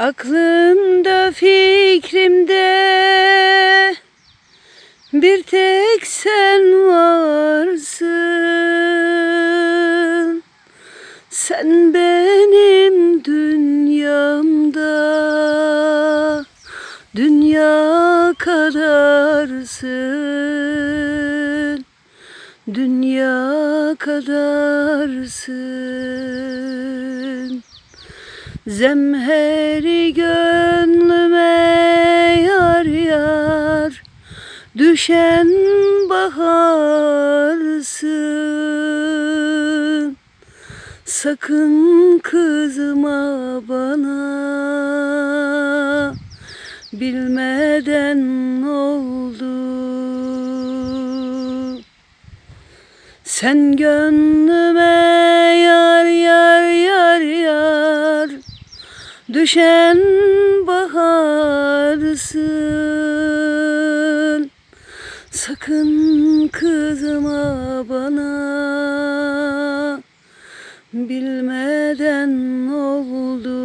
Aklımda fikrimde bir tek sen varsın. Sen benim dünyamda Dünya kadarsın. Dünya kadarsın Zemheri gönlüme yar yar Düşen baharsın. Sakın kızma bana Bilmeden oldu. Sen gönlüme Düşen baharsın. Sakın kızma bana. Bilmeden oldu